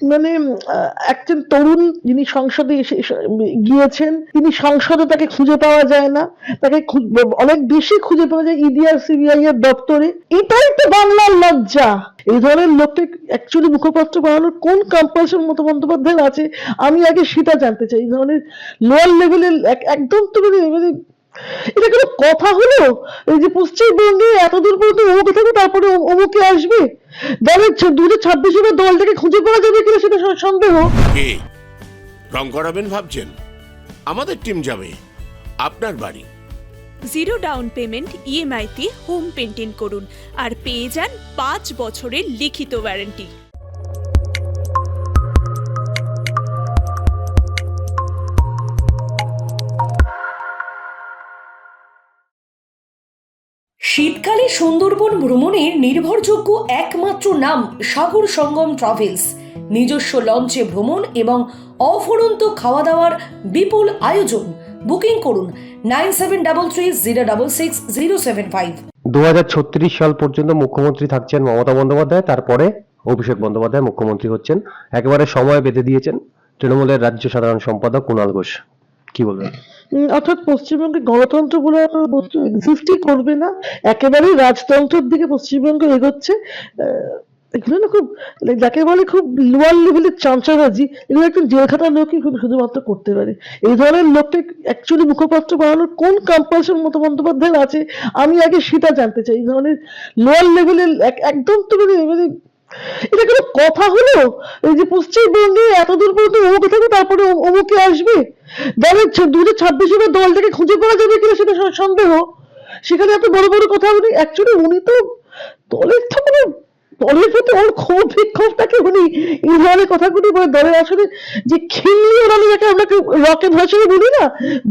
মানে একজন তরুণ যিনি সংসদে গিয়েছেন, তিনি সংসদে তাকে খুঁজে পাওয়া যায় না। তাকে অনেক বেশি খুঁজে পাওয়া যায় ইডি আর সিবিআই এর দপ্তরে। এটাই তো বাংলার লজ্জা। এই ধরনের লোককে অ্যাকচুয়ালি মুখপাত্র বানানোর কোন কম্পালশন মতো বন্দ্যোপাধ্যায়ের আছে? আমি আগে সেটা জানতে চাই। এই ধরনের লোয়ার লেভেলের একদম তো মানে এটা কোনো কথা হলো? এই যে পশ্চিমবঙ্গে এতদূর পর্যন্ত অমুকে থাকবে তারপরে অমুকে আসবে? দলের দু হাজার ছাব্বিশে দলটাকে খুঁজে পাওয়া যাবে কিনা সেটা সন্দেহ। কে? রং করাবেন ভাবছেন? আমাদের টিম যাবে। আপনার বাড়ি। জিরো ডাউন পেমেন্ট ইএমআইতে হোম পেন্টিং করুন। আর পেয়ে যান পাঁচ বছরের লিখিত ওয়ারেন্টি। শীতকালে সুন্দরবন ভ্রমণের নির্ভরযোগ্য একমাত্র নাম সাগর সঙ্গম ট্রাভেলস। নিজস্ব লঞ্চে ভ্রমণ এবং অফুরন্ত খাওয়া দাওয়ার বিপুল আয়োজন। বুকিং করুন nine seven double three zero double six zero seven five. দু সাল পর্যন্ত মুখ্যমন্ত্রী থাকছেন মমতা বন্দ্যোপাধ্যায়, তারপরে অভিষেক বন্দ্যোপাধ্যায় মুখ্যমন্ত্রী হচ্ছেন। একেবারে সময় বেঁধে দিয়েছেন তৃণমূলের রাজ্য সাধারণ সম্পাদক কুণাল ঘোষ। কি বলবেন অর্থাৎ পশ্চিমবঙ্গে গণতন্ত্র বলে বস্তু এক্সিস্টই করবে না। একেবারেই রাজতন্ত্রের দিকে পশ্চিমবঙ্গ এগোচ্ছে। এগুলো না খুব like যাকে বলে খুব লোয়ার লেভেলের চামচাবাজি, এগুলো একজন জেল খাটার লোকই শুধু- শুধুমাত্র করতে পারে। এই ধরনের লোককে অ্যাকচুয়ালি মুখপাত্র বানানোর কোন কম্পালশন মতো বন্দ্যোপাধ্যায়ের আছে, আমি আগে সেটা জানতে চাই। এই ধরনের লোয়ার লেভেলের একদম তো মানে মানে এটা কোনো কথা হলো? এই যে পশ্চিমবঙ্গে এতদূর পর্যন্ত অমুকে থাকবে, তারপরে অমুকে আসবে? দলের দু হাজার ছাব্বিশ সালের দলটাকে খুঁজে পাওয়া যাবে কিনা সেটা সন্দেহ। সেখানে এত বড় বড় কথা উনি অ্যাকচুয়ালি উনি তো দলের তো কোনো দলের প্রতি ওর ক্ষোভ বিক্ষোভটাকে উনি এই ধরনের কথাগুলি বলে দলের আসলে যে খিল্লি ওরালে যাকে আমরা রকেট ভাষায় বলি না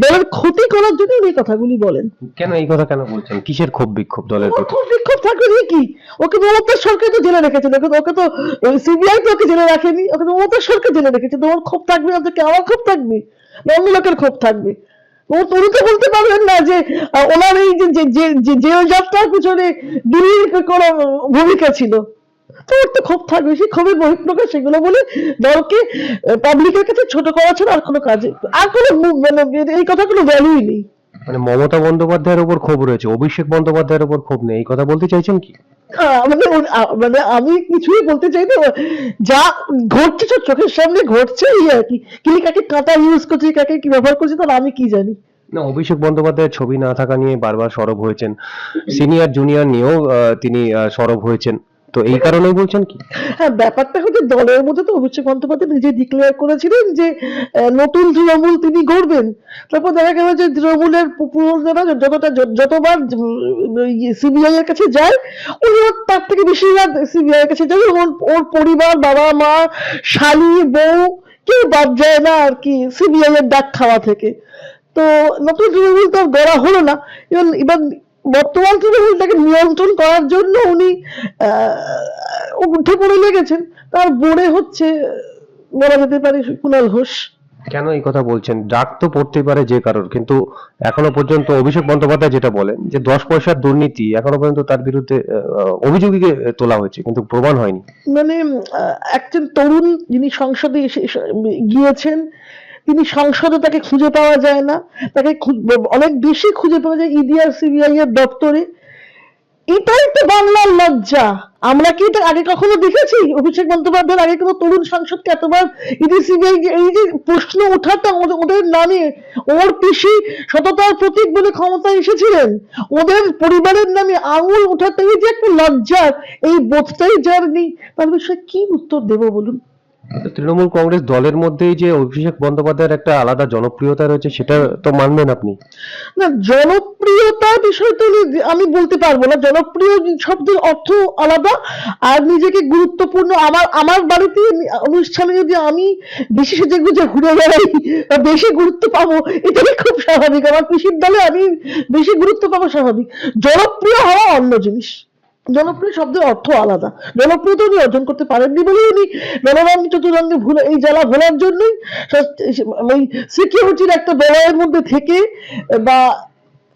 দলের ক্ষতি করার জন্য উনি কথাগুলি বলেন। কেন এই কথা কেন বলছেন? কিসের ক্ষোভ বিক্ষোভ দলের প্রতি? খুব বিক্ষোভ থাকবে কি? ওকে মমতা সরকার তো জেলে রেখেছিল ওকে ওকে তো সিবিআই তো ওকে জেলে রাখেনি ওকে তো মমতা সরকার জেলে রেখেছে তোমার ক্ষোভ থাকবে না তো কি আমার ক্ষোভ থাকবে অন্য লোকের ক্ষোভ থাকবে? ও উনি তো বলতে পারবেন না যে ওনার এই যে জেল যাত্রার পিছনে দিল্লির কোনো ভূমিকা ছিল। তো ওর তো ক্ষোভ থাকবে সেই ক্ষোভের বহিঃপ্রকাশ সেগুলো বলে দলকে পাবলিকের কাছে ছোট করা ছাড়া আর কোনো কাজে আর কোনো মানে এই কথা কোনো ভ্যালুই নেই। মানে মমতা বন্দ্যোপাধ্যায়ের উপর ক্ষোভ রয়েছে অভিষেক বন্দ্যোপাধ্যায়ের উপর ক্ষোভ নেই এই কথা বলতে চাইছেন কি? মানে মানে আমি কিছুই বলতে চাই না যা ঘটছে সব চোখের সামনে ঘটছে এই আর কি। কি কাকে কাটা ইউজ করছে কাকে কি ব্যবহার করছে তাহলে আমি কি জানি? না অভিষেক বন্দ্যোপাধ্যায়ের ছবি না থাকা নিয়ে বারবার সরব হয়েছেন। সিনিয়র জুনিয়র নিয়েও তিনি সরব হয়েছেন। তো এই কারণেই বলছেন কি? হ্যাঁ ব্যাপারটা হচ্ছে দলের মধ্যে তো অভিষেক বন্দ্যোপাধ্যায় নিজে ডিক্লেয়ার করেছিলেন যে নতুন তৃণমূল তিনি গড়বেন। তারপর দেখা গেল যে তৃণমূলের পুরোনোরা যতটা যতবার সিবিআই এর কাছে যায়, উনি তার থেকে বেশিরভাগ সিবিআই এর কাছে যায়। ওর পরিবার, বাবা মা, শালি, বউ, কেউ বাদ যায় না আর কি সিবিআই এর ডাক খাওয়া থেকে। তো নতুন তৃণমূল তো গড়া হলো না। এবার এবার বর্তমান তৃণমূলটাকে নিয়ন্ত্রণ করার জন্য উনি উঠে পড়ে লেগেছেন। তার বোর্ডে হচ্ছে বলা যেতে পারে কুণাল ঘোষ। কেন এই কথা বলছেন? ডাক তো পড়তেই পারে যে কারোর কিন্তু এখনও পর্যন্ত অভিষেক বন্দ্যোপাধ্যায় যেটা বলেন যে দশ পয়সার দুর্নীতি এখনও পর্যন্ত তার বিরুদ্ধে আহ, অভিযোগই তোলা হয়েছে কিন্তু প্রমাণ হয়নি। মানে একজন তরুণ যিনি সংসদে গিয়েছেন তিনি সংসদে তাকে খুঁজে পাওয়া যায় না। তাকে অনেক বেশি খুঁজে পাওয়া যায় ইডি আর সিবিআই এর দপ্তরে। এটাই তো বাংলার লজ্জা। আমরা কি এটা আগে কখনো দেখেছি? অভিষেক বন্দ্যোপাধ্যায়ের আগে কোনো তরুণ সাংসদকে এতবার ইডি সিবিআই এই যে প্রশ্ন ওঠাটা ওদের- নামে, ওর পিসি সততার প্রতীক বলে ক্ষমতায় এসেছিলেন। ওদের পরিবারের নামে আঙুল ওঠাতে যে একটা লজ্জার এই বোধটাই যার নেই। তার বিষয়ে কি উত্তর দেবো বলুন? তৃণমূল কংগ্রেস দলের মধ্যেই যে অভিষেক বন্দ্যোপাধ্যায়ের একটা আলাদা জনপ্রিয়তা রয়েছে, সেটা তো মানবেন আপনি? না, জনপ্রিয়তা বিষয়টা আমি- বলতে পারব না। জনপ্রিয় শব্দের অর্থ আলাদা। আর নিজেকে গুরুত্বপূর্ণ, আমার আমার বাড়িতে অনুষ্ঠানে যদি আমি বেশি সেজে গুজে ঘুরে বেড়াই বেশি গুরুত্ব পাবো, এটাই খুব স্বাভাবিক। আমার কৃষির দলে আমি বেশি গুরুত্ব পাবো স্বাভাবিক। জনপ্রিয় হওয়া অন্য জিনিস। জনপ্রিয় শব্দের অর্থ আলাদা। জনপ্রিয়তা উনি অর্জন করতে পারেননি বলে উনি নররং চতুরঙ্গে ভুলে এই জ্বালা ভোলার জন্যই ওই সিকিউরিটির একটা বলয়ের মধ্যে থেকে বা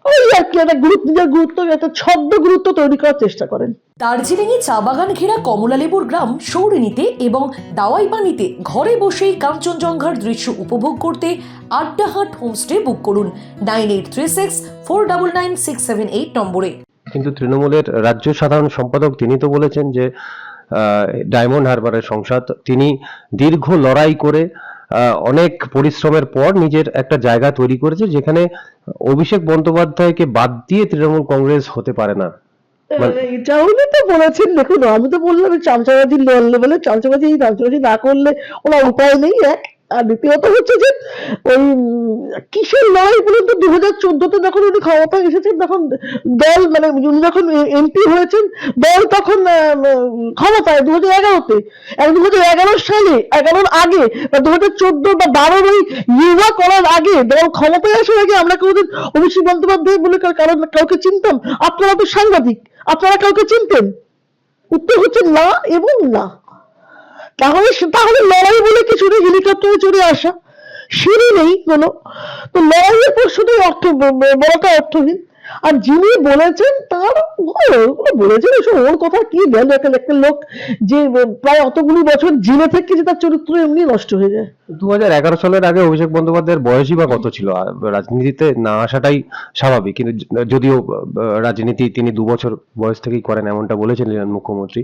ওই আর কি একটা গুরুত্ব নিজের গুরুত্ব একটা ছদ্ম গুরুত্ব তৈরি করার চেষ্টা করেন। দার্জিলিংয়ে চা বাগান ঘেরা কমলালেবুর গ্রাম সৌরিনীতে এবং দাওয়াই পানিতে ঘরে বসেই কাঞ্চনজঙ্ঘার দৃশ্য উপভোগ করতে আড্ডাহাট হোমস্টে বুক করুন। Nine eight three six, four double nine six seven eight নম্বরে। কিন্তু তৃণমূলের রাজ্য সাধারণ সম্পাদক তিনি তো বলেছেন যে ডায়মন্ড হারবারের সংসদ তিনি দীর্ঘ লড়াই করে অনেক পরিশ্রমের পর নিজের একটা জায়গা তৈরি করেছে যেখানে অভিষেক বন্দ্যোপাধ্যায়কে বাদ দিয়ে তৃণমূল কংগ্রেস হতে পারে না। মানে- এটা উনি তো বলেছেন দেখুন আমি তো বললাম চামচাবাজি লেভেলে চামচাবাজি চামচাবাজি না করলে ওনার উপায় নেই এক আর দ্বিতীয়ত হচ্ছে যে ওই কিসের লড়াই বলুন তো দু হাজার চোদ্দতে যখন উনি ক্ষমতায় এসেছেন, তখন দল মানে উনি যখন এমপি হয়েছেন, দল তখন ক্ষমতায় দু হাজার এগারোতে। দু হাজার এগারো সালে, এগারোর আগে দু হাজার চোদ্দ বা বারোর ওই ইউয়া করার আগে দল ক্ষমতায় আসার আগে আমরা কোনোদিন অভিষেক বন্দ্যোপাধ্যায় বলে কার- কারণ কাউকে চিনতাম। আপনারা তো সাংবাদিক, আপনারা কাউকে চিনতেন। উত্তর হচ্ছে না এবং না। তাহলে তাহলে লড়াই বলে কিছু নেই হেলিকপ্টারে চড়ে আসা? সিঁড়ি নেই কোনো। তো লড়াইয়ের পর শুধু অর্থ বলাটা অর্থহীন। আর যিনি বলেছেন তার বলেছেন, এসব ওর কথা কি গেল একটা লোক যে প্রায় অতগুলি বছর জেলে থেকে যে তার চরিত্র এমনি নষ্ট হয়ে যায়। দু সালের আগে অভিষেক বন্দ্যোপাধ্যায়ের বয়সই বা কত ছিল? রাজনীতিতে না আসাটাই স্বাভাবিক। কিন্তু যদিও রাজনীতি তিনি দু বছর বয়স থেকেই করেন, এমনটা বলেছিলেন মুখ্যমন্ত্রী।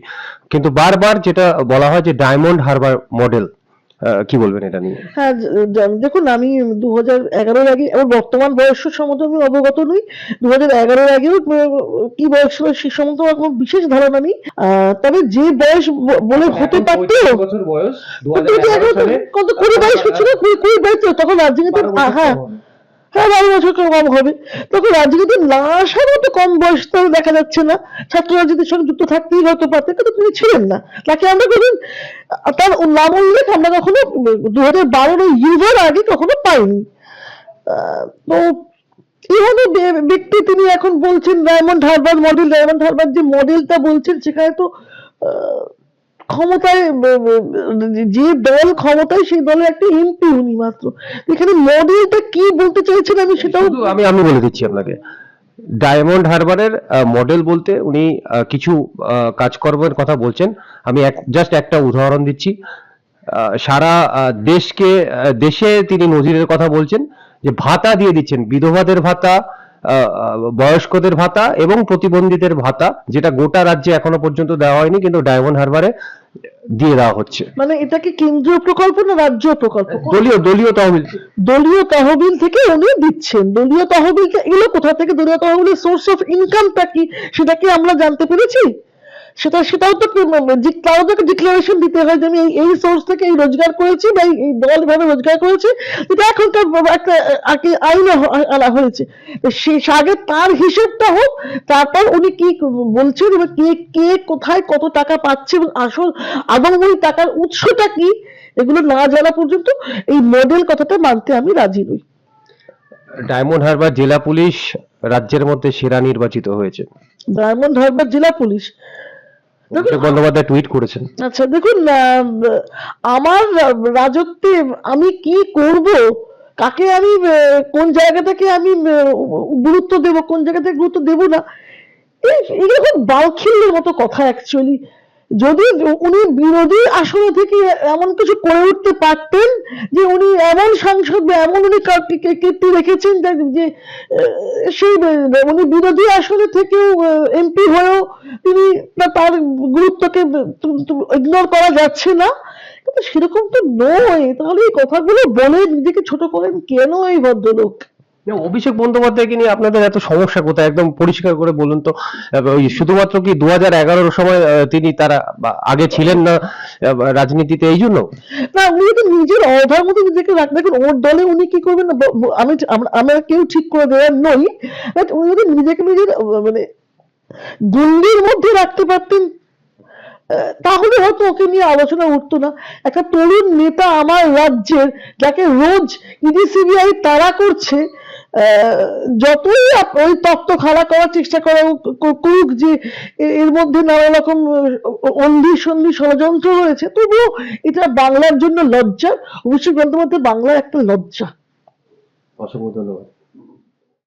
কিন্তু বারবার যেটা বলা হয় যে ডায়মন্ড হারবার মডেল কি বলবেন এটা নিয়ে? হ্যাঁ দেখুন আমি দু হাজার এগারোর আগে আমার বর্তমান বয়স সম্বন্ধে আমি অবগত নই। দু হাজার এগারোর আগেও কি বয়স ছিল সে সম্বন্ধে আমার কোনো বিশেষ ধারণা নেই। আহ, তবে যে বয়স বলে হতে পারত বছর বয়স এগারো কত কুড়ি বাইশ হচ্ছিল? কুড়ি কুড়ি বাইশ তো তখন রাজনীতি হ্যাঁ হ্যাঁ বারো বছর কম হবে। তখন রাজনীতি না আসার মতো কম বয়স তো দেখা যাচ্ছে না। ছাত্র রাজনীতির সঙ্গে যুক্ত থাকতেই হয়তো পারতেন, কিন্তু তিনি ছিলেন না। তাকে আমরা কখন তার নাম উল্লেখ আমরা কখনো দু হাজার বারোর ইউজার আগে কখনো পাইনি। তো এভাবে ব্যক্তি তিনি এখন বলছেন ডায়মন্ড হারবার মডেল ডায়মন্ড হারবার যে মডেলটা বলছেন, সেখানে তো ক্ষমতায় যে দল ক্ষমতায় সেই দলের একটা এমপি উনি মাত্র। এখানে মডেলটা কি বলতে চাইছেন আমি সেটাও আমি আমি বলে দিচ্ছি আপনাকে। ডায়মন্ড হারবারের মডেল বলতে উনি কিছু কাজকর্মের কথা বলছেন। আমি এক জাস্ট একটা উদাহরণ দিচ্ছি। সারা দেশকে দেশে তিনি নজিরের কথা বলছেন যে ভাতা দিয়ে দিচ্ছেন। বিধবাদের ভাতা বয়স্কদের ভাতা এবং প্রতিবন্ধীদের ভাতা যেটা গোটা রাজ্যে এখনও পর্যন্ত দেওয়া হয়নি কিন্তু ডায়মন্ড হারবারে দিয়ে দেওয়া হচ্ছে। মানে এটা কি কেন্দ্রীয় প্রকল্প না রাজ্য প্রকল্প? দলীয় দলীয় তহবিল। দলীয় তহবিল থেকে উনি দিচ্ছেন। দলীয় তহবিল এলো কোথা থেকে? দলীয় তহবিলের সোর্স অফ ইনকামটা কি? সেটা কি আমরা জানতে পেরেছি? সেটা সেটাও তো তাও তো ডিক্লারেশন দিতে হয় যে আমি এই সোর্স থেকে এই রোজগার করেছি বা এই দল ভাবে রোজগার করেছে। এটা এখন তো একটা আইনে আনা হয়েছে। সে আগে তার হিসেবটা হোক তারপর উনি কি বলছেন এবং কে কে কোথায় কত টাকা পাচ্ছে এবং আসল আদমই টাকার উৎসটা কি এগুলো না জানা পর্যন্ত এই মডেল কথাটা মানতে আমি রাজি নই। ডায়মন্ড হারবার জেলা পুলিশ রাজ্যের মধ্যে সেরা নির্বাচিত হয়েছে। ডায়মন্ড হারবার জেলা পুলিশ। বন্দ্যোপাধ্যায় টুইট করেছেন। আচ্ছা দেখুন আহ, আমার রাজত্বে আমি কি করব? কাকে আমি কোন জায়গা থেকে আমি গুরুত্ব দেব কোন জায়গা থেকে গুরুত্ব দেব না? খুব বালখিল্যের মতো কথা অ্যাকচুয়ালি যদি উনি বিরোধী আসনে থেকে এমন কিছু করে উঠতে পারতেন যে উনি এমন সাংসদ বা এমন উনি কীর্তি রেখেছেন যে- সেই, উনি বিরোধী আসনে থেকেও এমপি হয়েও তিনি তার গুরুত্বকে ইগনোর করা যাচ্ছে না। কিন্তু সেরকম তো নয়। তাহলে এই কথাগুলো বলে নিজেকে ছোট করেন, কেন এই ভদ্রলোক? অভিষেক বন্দ্যোপাধ্যায়কে নিয়ে আপনাদের এত সমস্যা কোথায়? একদম পরিষ্কার করে বলুন তো। শুধুমাত্র কি দু হাজার সময় তিনি তারা আগে ছিলেন না রাজনীতিতে, এই জন্য? না, উনি যদি নিজের অধার মতো নিজেকে দেখুন, ওর দলে উনি কি করবেন আমি আমরা- কেউ ঠিক করে দেওয়ার নই উনি যদি নিজেকে নিজের মানে গণ্ডির মধ্যে রাখতে পারতেন তাহলে হয়তো ওকে নিয়ে আলোচনা উঠতো না। একটা তরুণ নেতা আমার রাজ্যের, যাকে রোজ ইডি, সিবিআই তাড়া করছে যতই ওই তত্ত্ব খাড়া করার চেষ্টা করা করুক যে এর মধ্যে নানা রকম অন্ধি সন্ধি ষড়যন্ত্র রয়েছে, তবুও এটা বাংলার জন্য লজ্জা। অবশ্যই বলতে বাংলা একটা লজ্জা। অসংখ্য ধন্যবাদ।